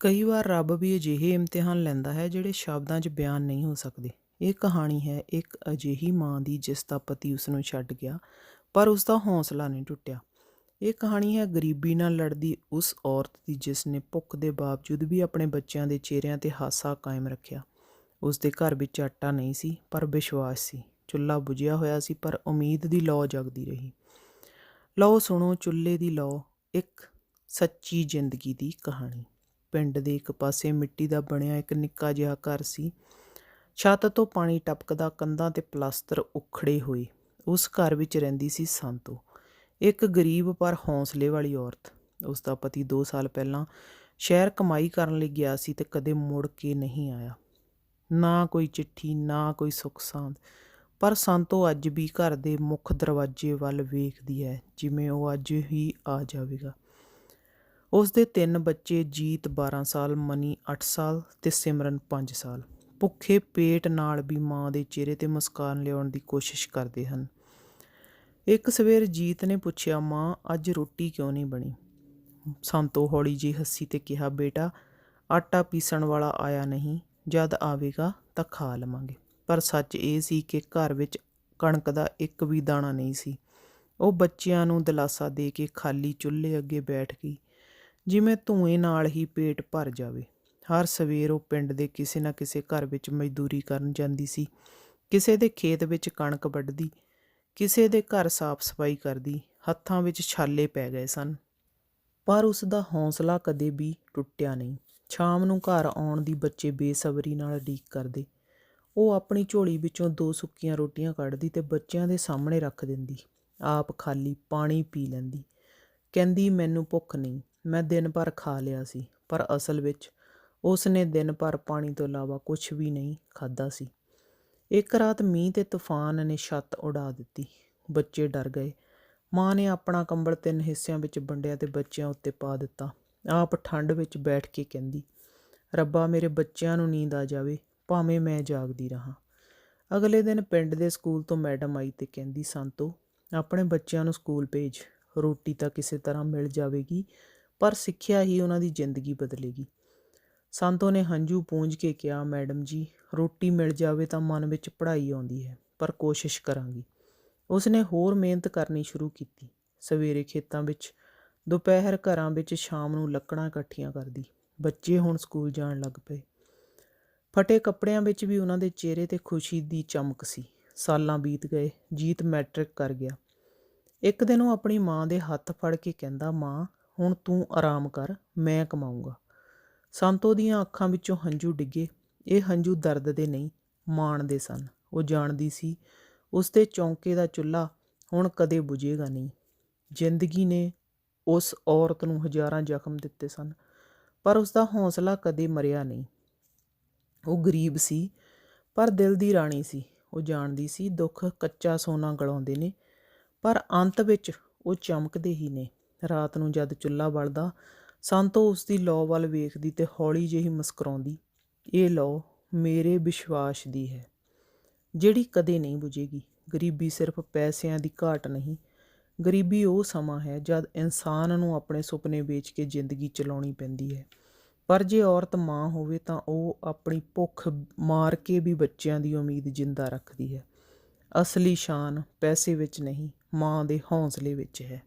ਕਈ ਵਾਰ ਰੱਬ ਵੀ ਅਜਿਹੇ ਇਮਤਿਹਾਨ ਲੈਂਦਾ ਹੈ ਜਿਹੜੇ ਸ਼ਬਦਾਂ 'ਚ ਬਿਆਨ ਨਹੀਂ ਹੋ ਸਕਦੇ। ਇਹ ਕਹਾਣੀ ਹੈ, ਇੱਕ ਅਜਿਹੀ ਮਾਂ ਦੀ ਜਿਸ ਦਾ ਪਤੀ ਉਸ ਨੂੰ ਛੱਡ ਗਿਆ, ਪਰ ਉਸ ਦਾ ਹੌਸਲਾ ਨਹੀਂ ਟੁੱਟਿਆ। ਇਹ ਕਹਾਣੀ ਹੈ, ਗਰੀਬੀ ਨਾਲ ਲੜਦੀ ਉਸ ਔਰਤ ਦੀ ਜਿਸ ਨੇ ਭੁੱਖ ਦੇ ਬਾਵਜੂਦ ਵੀ ਆਪਣੇ ਬੱਚਿਆਂ ਦੇ ਚਿਹਰਿਆਂ ਤੇ ਹਾਸਾ ਕਾਇਮ ਰੱਖਿਆ। ਉਸ ਦੇ ਘਰ ਵਿੱਚ ਆਟਾ ਨਹੀਂ ਸੀ, ਪਰ ਵਿਸ਼ਵਾਸ ਸੀ। ਚੁੱਲ੍ਹਾ ਬੁਝਿਆ ਹੋਇਆ ਸੀ, ਪਰ ਉਮੀਦ ਦੀ ਲौ ਜਗਦੀ ਰਹੀ। ਲਓ ਸੁਣੋ, ਚੁੱਲ੍ਹੇ ਦੀ ਲौ ਇੱਕ ਸੱਚੀ ਜ਼ਿੰਦਗੀ ਦੀ ਕਹਾਣੀ। ਪਿੰਡ ਦੇ ਇੱਕ ਪਾਸੇ ਮਿੱਟੀ ਦਾ ਬਣਿਆ ਇੱਕ ਨਿੱਕਾ ਜਿਹਾ ਘਰ ਸੀ। ਛੱਤ ਤੋਂ ਪਾਣੀ ਟਪਕਦਾ ਕੰਧਾਂ ਤੇ ਪਲਾਸਟਰ ਉਖੜੇ ਹੋਏ। ਉਸ ਘਰ ਵਿੱਚ ਰਹਿੰਦੀ ਸੀ ਸੰਤੋ, ਇੱਕ ਗਰੀਬ ਪਰ ਹੌਸਲੇ ਵਾਲੀ ਔਰਤ। ਉਸ ਦਾ ਪਤੀ 2 ਸਾਲ ਪਹਿਲਾਂ ਸ਼ਹਿਰ ਕਮਾਈ ਕਰਨ ਲਈ ਗਿਆ ਸੀ ਤੇ ਕਦੇ ਮੁੜ ਕੇ ਨਹੀਂ ਆਇਆ। ਨਾ ਕੋਈ ਚਿੱਠੀ, ਨਾ ਕੋਈ ਸੁੱਖ ਸਾਂਦ ਪਰ ਸੰਤੋ ਅੱਜ ਵੀ ਘਰ ਦੇ ਮੁੱਖ ਦਰਵਾਜ਼ੇ ਵੱਲ ਵੇਖਦੀ ਹੈ, ਜਿਵੇਂ ਉਹ ਅੱਜ ਹੀ ਆ ਜਾਵੇਗਾ। ਉਸ ਦੇ ਤਿੰਨ ਬੱਚੇ ਜੀਤ 12 ਸਾਲ, ਮਨੀ 8 ਸਾਲ ਤੇ ਸਿਮਰਨ 5 ਸਾਲ। ਭੁੱਖੇ ਪੇਟ ਨਾਲ ਵੀ ਮਾਂ ਦੇ ਚਿਹਰੇ ਤੇ ਮੁਸਕਾਨ ਲਿਆਉਣ ਦੀ ਕੋਸ਼ਿਸ਼ ਕਰਦੇ ਹਨ। ਇੱਕ ਸਵੇਰ ਜੀਤ ਨੇ ਪੁੱਛਿਆ, ਮਾਂ, ਅੱਜ ਰੋਟੀ ਕਿਉਂ ਨਹੀਂ ਬਣੀ? ਸੰਤੋ ਹੌਲੀ ਜਿਹੀ ਹੱਸੀ ਤੇ ਕਿਹਾ, ਬੇਟਾ, ਆਟਾ ਪੀਸਣ ਵਾਲਾ ਆਇਆ ਨਹੀਂ, ਜਦ ਆਵੇਗਾ ਤਾਂ ਖਾ ਲਵਾਂਗੇ। ਪਰ ਸੱਚ ਇਹ ਸੀ ਕਿ ਘਰ ਵਿੱਚ ਕਣਕ ਦਾ ਇੱਕ ਵੀ ਦਾਣਾ ਨਹੀਂ ਸੀ। ਉਹ ਬੱਚਿਆਂ ਨੂੰ ਦਿਲਾਸਾ ਦੇ ਕੇ ਖਾਲੀ ਚੁੱਲ੍ਹੇ ਅੱਗੇ ਬੈਠ ਗਈ। ਜਿਵੇਂ ਧੂਏ ਨਾਲ ਹੀ ਪੇਟ ਭਰ ਜਾਵੇ। ਹਰ ਸਵੇਰ ਉਹ ਪਿੰਡ ਦੇ ਕਿਸੇ ਨਾ ਕਿਸੇ ਘਰ ਵਿੱਚ ਮਜ਼ਦੂਰੀ ਕਰਨ ਜਾਂਦੀ ਸੀ। ਕਿਸੇ ਦੇ ਖੇਤ ਵਿੱਚ ਕਣਕ ਵੱਢਦੀ, ਕਿਸੇ ਦੇ ਘਰ ਸਾਫ਼ ਸਫ਼ਾਈ ਕਰਦੀ, ਹੱਥਾਂ ਵਿੱਚ ਛਾਲੇ ਪੈ ਗਏ ਸਨ। ਪਰ ਉਸ ਦਾ ਹੌਸਲਾ ਕਦੇ ਵੀ ਟੁੱਟਿਆ ਨਹੀਂ। ਸ਼ਾਮ ਨੂੰ ਘਰ ਆਉਣ ਦੀ ਬੱਚੇ ਬੇਸਬਰੀ ਨਾਲ ਉਡੀਕ ਕਰਦੇ। ਉਹ ਆਪਣੀ ਝੋਲੀ ਵਿੱਚੋਂ ਦੋ ਸੁੱਕੀਆਂ ਰੋਟੀਆਂ ਕੱਢਦੀ ਤੇ ਬੱਚਿਆਂ ਦੇ ਸਾਹਮਣੇ ਰੱਖ ਦਿੰਦੀ। ਆਪ ਖਾਲੀ ਪਾਣੀ ਪੀ ਲੈਂਦੀ। ਕਹਿੰਦੀ, ਮੈਨੂੰ ਭੁੱਖ ਨਹੀਂ। ਮੈਂ ਦਿਨ ਭਰ ਖਾ ਲਿਆ ਸੀ, ਪਰ ਅਸਲ ਵਿੱਚ ਉਸ ਨੇ ਦਿਨ ਭਰ ਪਾਣੀ ਤੋਂ ਇਲਾਵਾ ਕੁਝ ਵੀ ਨਹੀਂ ਖਾਦਾ ਸੀ। ਇੱਕ ਰਾਤ ਮੀਂਹ ਤੇ ਤੂਫਾਨ ਨੇ ਛੱਤ ਉਡਾ ਦਿੱਤੀ। ਬੱਚੇ ਡਰ ਗਏ। ਮਾਂ ਨੇ ਆਪਣਾ ਕੰਬਲ ਤਿੰਨ ਹਿੱਸਿਆਂ ਵਿੱਚ ਵੰਡਿਆ ਤੇ ਬੱਚਿਆਂ ਉੱਤੇ ਪਾ ਦਿੱਤਾ। ਆਪ ਠੰਡ ਵਿੱਚ ਬੈਠ ਕੇ ਕਹਿੰਦੀ, ਰੱਬਾ, ਮੇਰੇ ਬੱਚਿਆਂ ਨੂੰ ਨੀਂਦ ਆ ਜਾਵੇ, ਭਾਵੇਂ ਮੈਂ ਜਾਗਦੀ ਰਹਾ। ਅਗਲੇ ਦਿਨ ਪਿੰਡ ਦੇ ਸਕੂਲ ਤੋਂ ਮੈਡਮ ਆਈ ਤੇ ਕਹਿੰਦੀ, ਸੰਤੋ, ਆਪਣੇ ਬੱਚਿਆਂ ਨੂੰ ਸਕੂਲ ਭੇਜ। ਰੋਟੀ ਤਾਂ ਕਿਸੇ ਤਰ੍ਹਾਂ ਮਿਲ ਜਾਵੇਗੀ ਪਰ ਸਿੱਖਿਆ ਹੀ ਉਹਨਾਂ ਦੀ ਜ਼ਿੰਦਗੀ ਬਦਲੇਗੀ। ਸੰਤੋ ਨੇ ਹੰਝੂ ਪੂੰਝ ਕੇ ਕਿਹਾ, ਮੈਡਮ ਜੀ, ਰੋਟੀ ਮਿਲ ਜਾਵੇ ਤਾਂ ਮਨ ਵਿੱਚ ਪੜ੍ਹਾਈ ਆਉਂਦੀ ਹੈ, ਪਰ ਕੋਸ਼ਿਸ਼ ਕਰਾਂਗੀ। ਉਸਨੇ ਹੋਰ ਮਿਹਨਤ ਕਰਨੀ ਸ਼ੁਰੂ ਕੀਤੀ। ਸਵੇਰੇ ਖੇਤਾਂ ਵਿੱਚ, ਦੁਪਹਿਰ ਘਰਾਂ ਵਿੱਚ, ਸ਼ਾਮ ਨੂੰ ਲੱਕੜਾਂ ਇਕੱਠੀਆਂ ਕਰਦੀ। ਬੱਚੇ ਹੁਣ ਸਕੂਲ ਜਾਣ ਲੱਗ ਪਏ। ਫਟੇ ਕੱਪੜਿਆਂ ਵਿੱਚ ਵੀ ਉਹਨਾਂ ਦੇ ਚਿਹਰੇ ਤੇ ਖੁਸ਼ੀ ਦੀ ਚਮਕ ਸੀ। ਸਾਲਾਂ ਬੀਤ ਗਏ, ਜੀਤ ਮੈਟ੍ਰਿਕ ਕਰ ਗਿਆ। ਇੱਕ ਦਿਨ ਉਹ ਆਪਣੀ ਮਾਂ ਦੇ ਹੱਥ ਫੜ ਕੇ ਕਹਿੰਦਾ, ਮਾਂ ਹੁਣ ਤੂੰ ਆਰਾਮ ਕਰ, ਮੈਂ ਕਮਾਊਂਗਾ। ਸੰਤੋ ਦੀਆਂ ਅੱਖਾਂ ਵਿੱਚੋਂ ਹੰਝੂ ਡਿੱਗੇ। ਇਹ ਹੰਝੂ ਦਰਦ ਦੇ ਨਹੀਂ, ਮਾਣ ਦੇ ਸਨ। ਉਹ ਜਾਣਦੀ ਸੀ, ਉਸ ਦੇ ਚੌਂਕੇ ਦਾ ਚੁੱਲ੍ਹਾ ਹੁਣ ਕਦੇ ਬੁਝੇਗਾ ਨਹੀਂ। ਜ਼ਿੰਦਗੀ ਨੇ ਉਸ ਔਰਤ ਨੂੰ ਹਜ਼ਾਰਾਂ ਜ਼ਖਮ ਦਿੱਤੇ ਸਨ, ਪਰ ਉਸ ਦਾ ਹੌਸਲਾ ਕਦੇ ਮਰਿਆ ਨਹੀਂ। ਉਹ ਗਰੀਬ ਸੀ, ਪਰ ਦਿਲ ਦੀ ਰਾਣੀ ਸੀ। ਉਹ ਜਾਣਦੀ ਸੀ, ਦੁੱਖ ਕੱਚਾ ਸੋਨਾ ਗਲਾਉਂਦੇ ਨੇ, ਪਰ ਅੰਤ ਵਿੱਚ ਉਹ ਚਮਕਦੇ ਹੀ ਨੇ। ਰਾਤ ਨੂੰ ਜਦ ਚੁੱਲ੍ਹਾ ਬਲਦਾ, ਸੰਤੋ ਉਸ ਦੀ ਲੋ ਵੱਲ ਵੇਖਦੀ ਤੇ ਹੌਲੀ ਜਿਹੀ ਮੁਸਕਰਾਉਂਦੀ, ਇਹ ਲੋ ਮੇਰੇ ਵਿਸ਼ਵਾਸ ਦੀ ਹੈ, ਜਿਹੜੀ ਕਦੇ ਨਹੀਂ ਬੁਝੇਗੀ। ਗਰੀਬੀ ਸਿਰਫ ਪੈਸਿਆਂ ਦੀ ਘਾਟ ਨਹੀਂ, ਗਰੀਬੀ ਉਹ ਸਮਾਂ ਹੈ ਜਦ ਇਨਸਾਨ ਨੂੰ ਆਪਣੇ ਸੁਪਨੇ ਵੇਚ ਕੇ ਜ਼ਿੰਦਗੀ ਚਲਾਉਣੀ ਪੈਂਦੀ ਹੈ। ਪਰ ਜੇ ਔਰਤ ਮਾਂ ਹੋਵੇ ਤਾਂ ਉਹ ਆਪਣੀ ਭੁੱਖ ਮਾਰ ਕੇ ਵੀ ਬੱਚਿਆਂ ਦੀ ਉਮੀਦ ਜਿੰਦਾ ਰੱਖਦੀ ਹੈ। ਅਸਲੀ ਸ਼ਾਨ ਪੈਸੇ ਵਿੱਚ ਨਹੀਂ, ਮਾਂ ਦੇ ਹੌਸਲੇ ਵਿੱਚ ਹੈ।